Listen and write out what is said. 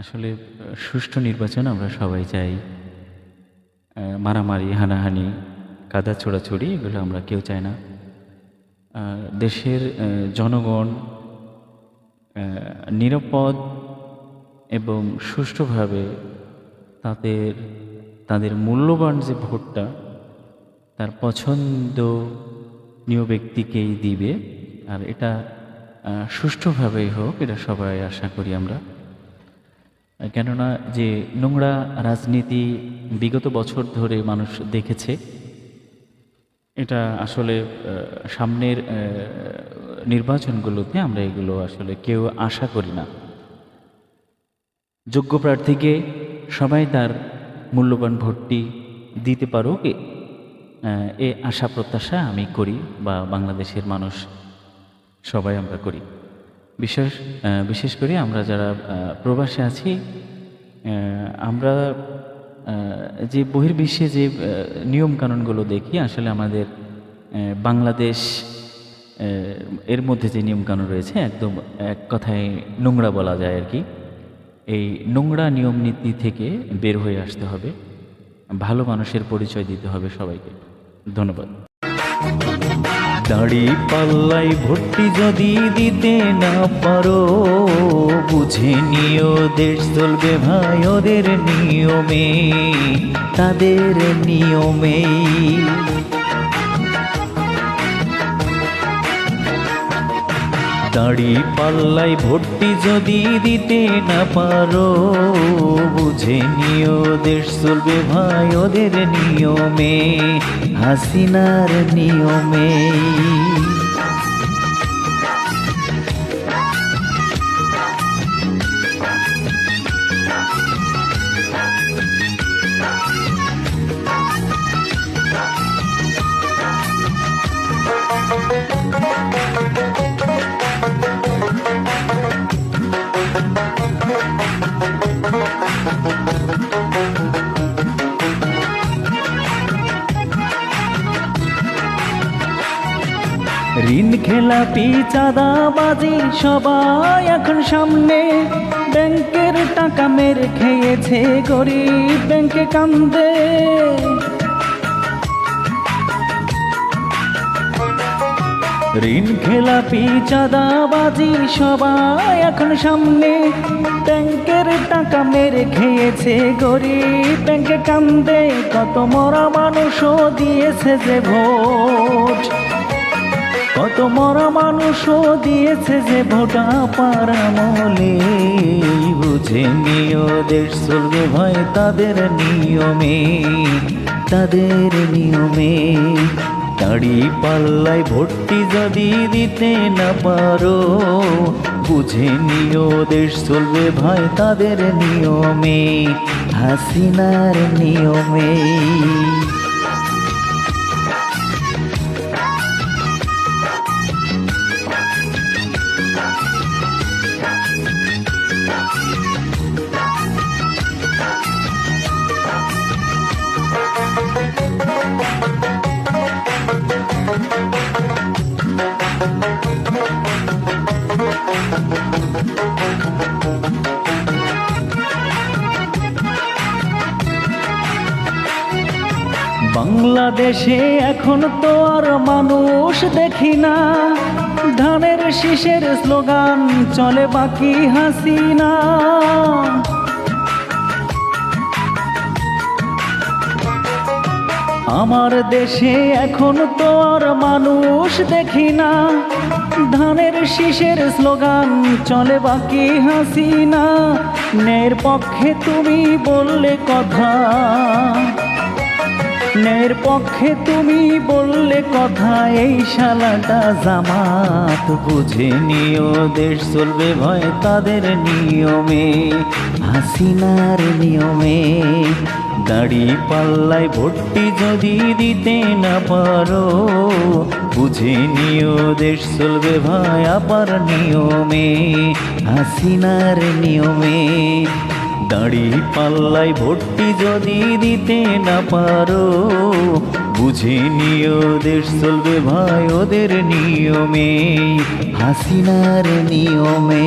আসলে সুষ্ঠু নির্বাচন আমরা সবাই চাই। মারামারি, হানাহানি, কাদা ছোড়াছুড়ি এগুলো আমরা কেউ চাই না। দেশের জনগণ নিরাপদ এবং সুষ্ঠুভাবে তাদের তাদের মূল্যবান যে ভোটটা, তার পছন্দনীয় ব্যক্তিকেই দিবে। আর এটা সুষ্ঠুভাবেই হোক, এটা সবাই আশা করি আমরা। কেননা যে নোংরা রাজনীতি বিগত বছর ধরে মানুষ দেখেছে, এটা আসলে সামনের নির্বাচনগুলোতে আমরা এগুলো আসলে কেউ আশা করি না। যোগ্য প্রার্থীকে সবাই তার মূল্যবান ভোটটি দিতে পারুক, এ- এ আশা প্রত্যাশা আমি করি বা বাংলাদেশের মানুষ সবাই আমরা করি। বিশেষ বিশেষ করে আমরা যারা প্রবাসে আছি আমরা যে বহির্বিশ্বে যে নিয়মকানুনগুলো দেখি, আসলে আমাদের বাংলাদেশ এর মধ্যে যে নিয়মকানুন রয়েছে, একদম এক কথায় নোংরা বলা যায় আর কি। এই নোংরা নিয়ম নীতি থেকে বের হয়ে আসতে হবে। ভালো মানুষের পরিচয় দিতে হবে সবাইকে। ধন্যবাদ। দাড়ি পাল্লাই ভর্তি যদি দিতে না পারো, বুঝে নিও দেশ চলবে ভাই ওদের নিয়মে, তাদের নিয়মেই দাড়ি পাল্লাই ভর্তি যদি দিতে না পারো, বুঝে নিও, দেশ চলবে ভাই ওদের নিয়মে, হাসিনার নিয়মে। ঋণ খেলাপি চাঁদাবাজি সবাই এখন সামনে। ব্যাংকের টাকা মেরে খেয়েছে গরিব, ব্যাংকে কান্দে। ঋণ খেলাপি চাঁদাবাজি সবাই এখন সামনে। ব্যাংকের টাকা মেরে খেয়েছে গরিব, ব্যাংকে কান্দে। কত মরা মানুষও দিয়েছে যে ভোট। কত মরা মানুষও দিয়েছে যে ভোটা পারামলে বুঝে নিও দেশ চলবে ভয় তাদের নিয়মে তাদের নিয়মে। দাড়ি পাল্লাই ভর্তি যদি দিতে না পারো, বুঝে নিও দেশ চলবে ভাই তাদের নিয়মে, হাসিনার নিয়মে। বাংলাদেশে এখন তো আর মানুষ দেখি না। শীষের স্লোগান, চলে বাকি হাসিনা। আমার দেশে এখন তো আর মানুষ দেখি না। ধানের শীষের স্লোগান, চলে বাকি হাসিনা। ন্যায়ের পক্ষে তুমি বললে কথা। ন্যায়ের পক্ষে তুমি বললে কথা, এই শালাটা জামাত। বুঝে নিও, দেশ চলবে ভয় তাদের নিয়মে। হাসিনার নিয়মে দাড়ি পাল্লায় ভর্তি যদি দিতে না পারো, বুঝে নিও, দেশ চলবে ভাই আবার নিয়মে। হাসিনার নিয়মে দাড়ি পাল্লাই ভর্তি যদি দিতে না পারো, বুঝে নিও দেশ চলবে ভাই ওদের নিয়মে হাসিনার নিয়মে